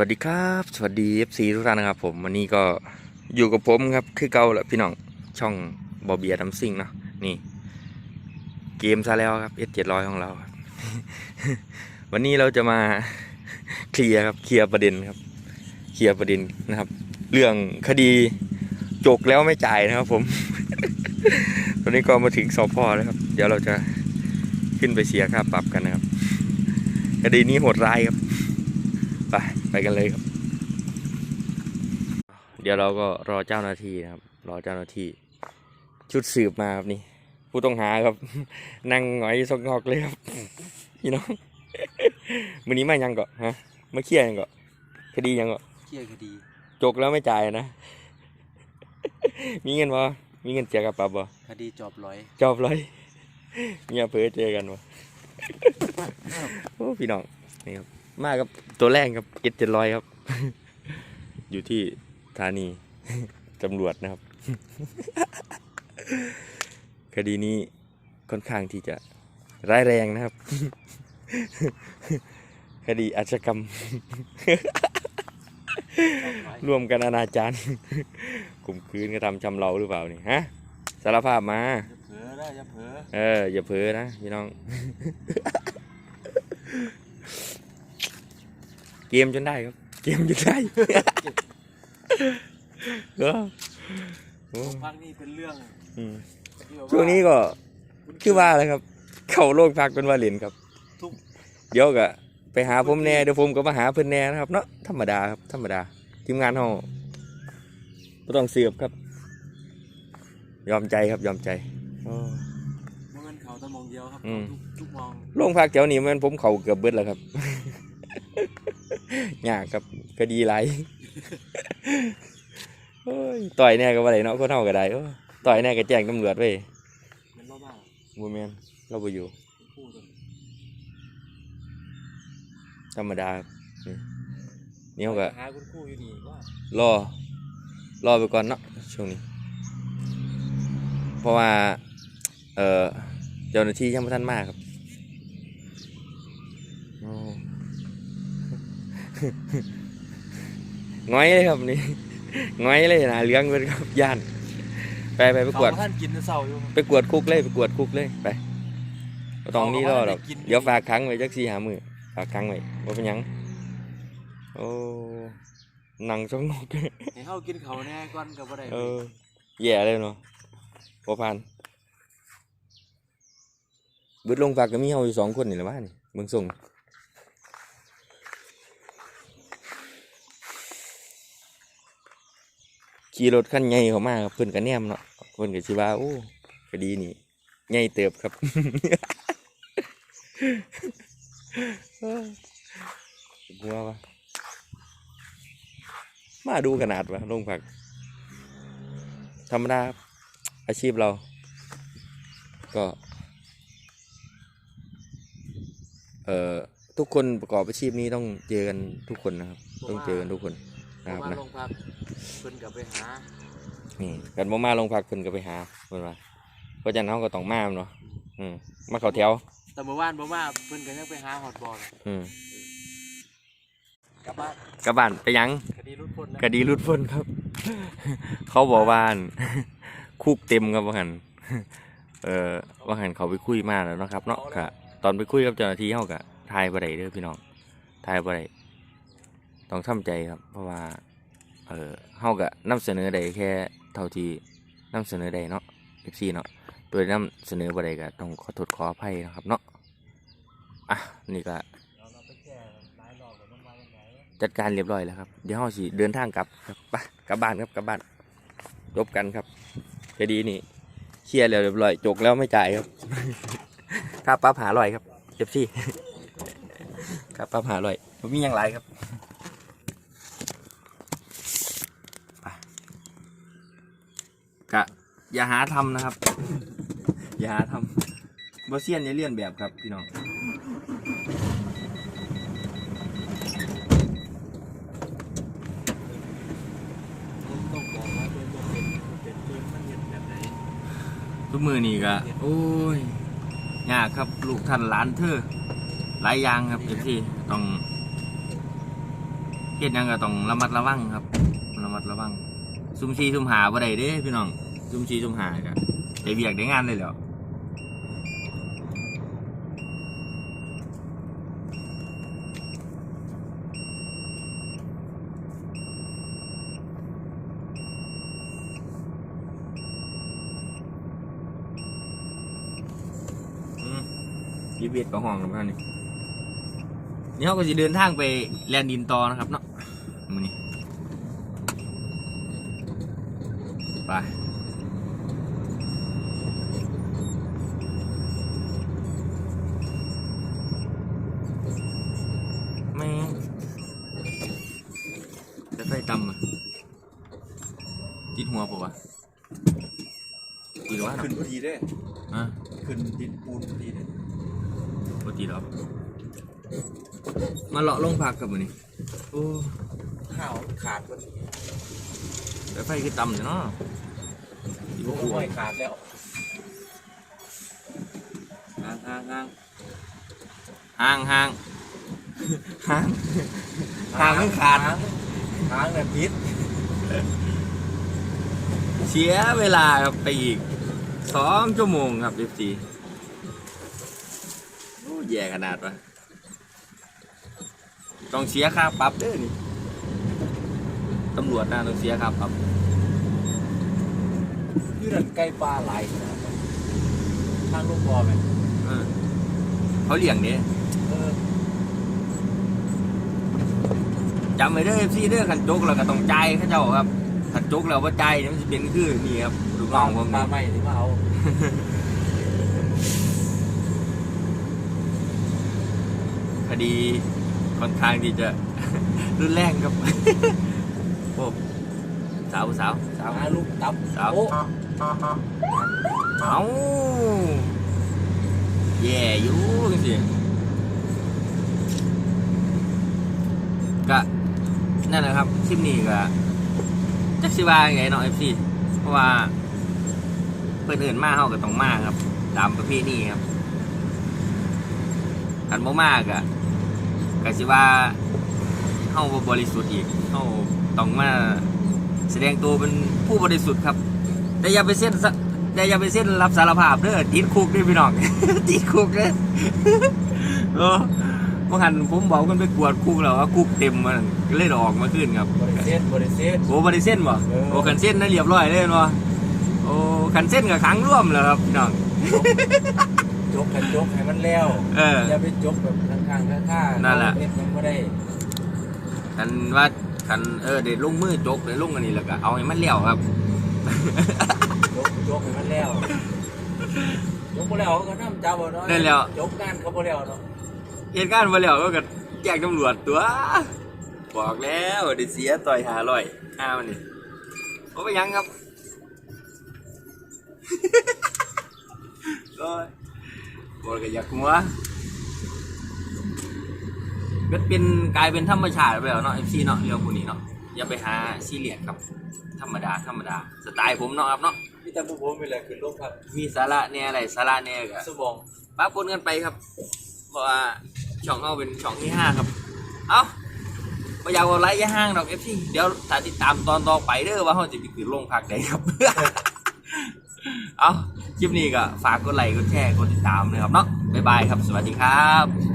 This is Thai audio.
วัสดีครับ สวัสดี FC ทุกท่านนะครับผมวันนี้ก็อยู่กับผมครับคือเก่าแหละพี่น้องช่องบอเบียดัมซิงเนาะนี่ เกมซะแล้วครับ S 7 0 0ของเราครับวันนี้เราจะมาเคลียร์ครับเคลียร์ประเด็นครับ เคลียร์ประเด็นนะครับ เรื่องคดีจกแล้วไม่จ่ายนะครับ ผม ตอนนี้ก็มาถึงสพแล้วครับ เดี๋ยวเราจะขึ้นไปเสียค่าปรับกันนะครับคดีนี้โหดร้ายครับ ไปไปกันเลยครับ เดี๋ยวเราก็รอเจ้าหน้าที่นะครับ รอเจ้าหน้าที่ ชุดสืบมาครับนี่ ผู้ต้องหาครับ นั่งหงอยสกงอกเลยครับพี่น้องมือนี้มายังเกาะฮะมาเคลียร์ยังเกาะคดียังเกาะเคลียร์คดี จกแล้วไม่จ่ายนะ มีเงินบ่มีเงินเสียกับปรับบ่คดีจอบร้อยจอบเลยเมียเพื่อเจอกันบ่โอ้พี่น้องนี่ครับ มากับตัวแรกครับเจ็ดเจ็ดร้อยครับ อยู่ที่สถานีตำรวจนะครับ คดีนี้ค่อนข้างที่จะร้ายแรงนะครับ คดีอาชญากรรม ร่วมกันอนาจารข่มขืนกระทำชำเราหรือเปล่านี่ฮะสารภาพมาอย่าเผลอได้อย่าเผลอเอออย่าเพ้อนะพี่น้อง เกมจนได้ครับ เกมจนได้เออโอ้พักนี่เป็นเรื่องอืมที่แบบาช่วงนี้ก็คือว่าอะไรครับ เข้าโรงพักเป็นว่าเล่นครับ ทุกเดี๋ยวก็ไปหาผมแน่เดี๋ยวผมก็มาหาเพิ่นแน่นะครับเนาะธรรมดาครับธรรมดา ทีมงานเฮาบ่ต้องเสือบครับ ยอมใจครับยอมใจโอ้บ่แมันเขาแตะมองเดียวครับอืม ทุกทุกมองโรงพักแถวนี้มันผมเขาเกือบเบิดแล้วครับ ยากครับคดีไรโอ้ยต่อยแน่ก็ว่าไรเนาะคนเท่าก็ได้โอ้ยต่อยแน่ก็แจ้งตำรวจเว้ยมันรอบบ้างบูแมนเราไปอยู่พูดกันธรรมดาครับนี่นี่เขาก็หาคุณครูอยู่ดีว่ารอรอไปก่อนเนาะช่วงนี้ เพราะว่า เออเจ้าหน้าที่ยังไม่ทันมากครับโอ้ ง้อยเลยครับนี่ง้อยเลยนะเลี้ยงเป็นครับย่านไปไปไปกวดเขาท่านกินเศร้าอยู่ไปกวดคุกเลยไปกวดคุกเลยไปบ่ต้องนี่รอหรอกเขาก็ได้กินเดี๋ยวฝากค้างไว้จักสี่หามือฝากค้างไว้ว่าเป็นหยังโอ้หนังสงกให้เฮากินเขาวแน่ก่อนก็บ่ได้เออแย่เลยเนาะพอพันเบิดลงฝากก็มีเฮาอยู่สองคนนี่แหละว่านี่เบิ่งส่ง ขี่รถคันใหญ่เขามาครับเพิ่อนก็แนมเนาะเพิ่อนก็สิว่าโอ้คดีนี้ใหญ่เติบครับบัววะมาดูขนาดวะลงผัก ธรรมดาอาชีพเรา ก็ เอ่อทุกคนประกอบอาชีพนี้ต้องเจอกันทุกคนนะครับ ต้องเจอกันทุกคน คราะรับว่านะโรงพักเพิ่นก็ไปหานี่กันบ่มาลงพักเพิ่นก็ไปหาเพิ่นว่าเพราะฉะนั้นเขาก็ต้องมาเนาะอืมมาเข้าแถว แต่เมื่อวานบ่มาเพิ่นก็ยังไปหาฮอดบอลอืมกลับบ้านกลับบ้านไปหยังคดีรุดพ้นนะคดีรุดพ้นครับ เขาบอกว่าอั่น คุกเต็มครับว่าหันเออว่าหันเขาไปคุยมาแล้วเนาะครับเนาะค่ะตอนไปคุยกับเจ้าหน้าที่เขากะทายบ่ได้เด้อพี่น้องทายบ่ได้ ต้องทำใจครับ เพราะว่า เออเฮากะนำเสนอได้แค่เท่าที่นำเสนอได้เนาะ FC เนาะโดยนำเสนอบ่ได้ก็ต้องขอโทษขออภัยนะครับเนาะ อะ นี่ก็จัดการเรียบร้อยแล้วครับ เดี๋ยวเราสิเดินทางกลับครับไปกลับบ้านครับกลับบ้านจบกันครับคดีนี้เคลียร์แล้วเรียบร้อยจกแล้วไม่จ่ายครับค่าปรับหาลอยครับเจ็บซี่ค่าปรับหาลอยผมมีอย่างไรครับไปกะ อย่าหาทำนะครับ อย่าหาทำบอเซียนอย่าเลี่ยนแบบครับพี่น้องต้องบอกว่าเพิ่นบ่เป็นเป็นเพิ่นมันเดแบบไหนทุกมือนี่ก็โอ้ยยากครับลูกท่านหลานเธอหลายอย่างครับเอฟซีต้องเฮ็ดยังก็ต้องระมัดระวังครับ ระมัดระวังซุ่มชีซุ่มหาบ่ได้เด้พี่น้อง ซุ่มชีซุ่มหาก็ได้เบียกได้งานเลยแหล้วอืมยีเบียดกับห้องครับนี่นี่เขาก็จะเดินทางไปแลนดินต่อนะครับเนาะมือนี้ ไปแม่งจะไฟตำอะติด หัวปะวะติดหัวขึ้นพอดีเด้อะขึ้นดินปูนพอดีเด้ปกติแล้วมาเลาะลงพักกับมือนี่โอ้ข้าวขาดพอดีแต่ไฟคือตำเนาะอยู่โอ้คู่ยขาดแล้วห่างห่างห่างห่างห่างห่างห่างไม่ขาดหางหางเนี่ยพิษ เสียเวลาครับไปอีกสองชั่วโมงครับเอฟซีโอ้แย่ขนาดวะต้องเสียค่าปรับเด้อนี่ตำรวจนะต้องเสียค่าปรับยืดใกล้ปลาไหลนะทางลูกบอลไหมเออเขาเลี้ยงเนี่ยเออจำไว้เด้อเอฟซีเด้อขันจกเราก็ต้องใจายเขาเจ้าครับ ขันจกเราว่าใจายเนี่ยมันจะเป็นคือนี่ครับลูกน้องผมปลานี่ใหม่ที่มาเอาคดีค่อนข้างที่จะรุนแรงครับโอ้สาวสาวสาวหาลูกตับสาวโอ้เอาแย่อยู่จังสิก็นั่นแหละครับคลิปนี้ก็ จักสิว่าไงเนาะเอฟซีเพราะว่าเพื่อนอื่นมาเขาก็ต้องมาครับ ตามประเพณีครับกันบ่มากอะก็สิว่าเฮาบ่บริสุทธิ์อีกเฮาต้องมาแสดงตัวเป็นผู้บริสุทธิ์ครับ แต่อย่าไปเส้นแต่อย่าไปเส้นรับสารภาพเด้อติดคุกด้อพี่น้องติดคุกเด้อ เออเมื่อหันผมบอกกันไปกวดคุกแล้วว่าคุกเต็มมันก็เลยออกมาขึ้นครับบริเซนบริเซนโอ้บริเส้นบ่เออโอ้ขันเส้นนั่นเรียบร้อยเลยเนาะโอ้ขันเส้นกับขังร่วมแล้วครับพี่น้องจกกันจกให้มันแล้วเอออย่าไปจกแบบข้างๆข้างๆนั่นแหละเม็ดมันก็ได้ขันว่าขันเออเดี๋ยวลงมือจกเดี๋ยวลงอันนี้แล้วก็เอาให้มันเลี้ยวครับจกจกให้มันแล้วจกบ่แล้วก็น้ำจับเอาเนาะได้แล้วจกงานเขาบ่แล้วเนาะ เหตุการณ์มาแล้วก็แจ้งตำรวจตัว บอกแล้วเดี๋ยวเสียต่อยหาลอยอ้ามันนี่ผมไปยังครับก็บอกก็อยากหัวก็เป็นกลายเป็นธรรมชาติไปแล้วเนาะเอฟซีเนาะเรื่องพวกนี้เนาะอย่าไปหาซีเรียสครับธรรมดาธรรมดาสไตล์ผมเนาะครับเนาะพี่ตาผู้ผมเป็นอะไรขึ้นลงครับมีสาระเนี่ยอะไรสาระเนี่ยก็สมองป้าปนกันไปครับเพราะว่า ช่องเขาเป็นช่องที่ห้าครับ เอาไม่อยากเอาไล่ย่าห้างดอกเอฟซีเดี๋ยวถ้าติดตามตอนต่อไปเด้อว่าเขาจะไปขึ้นลงพักใดครับ เอาคลิปนี้ก็ฝากกดไลค์กดแชร์กดติดตามเลยครับเนาะบ๊ายบายครับ สวัสดีครับ